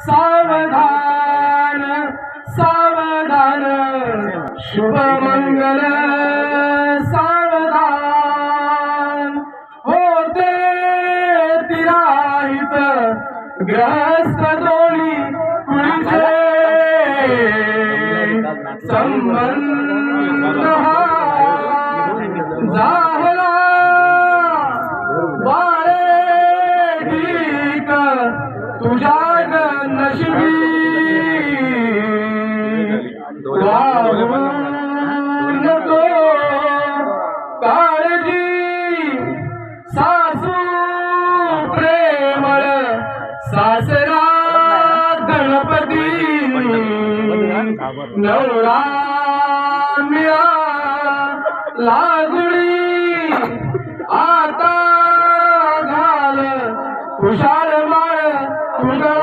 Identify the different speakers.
Speaker 1: सावधान सावधान शुभ मंगल सावधान होते तिराहित ग्रस्त दोन्ही कुळीचे संबंध हा झाला तुझ्या नशिबी नको काळजी सासू प्रेमळ सासरा गणपती नवरा मिळा लागुडी आता घाल खुशाल माळ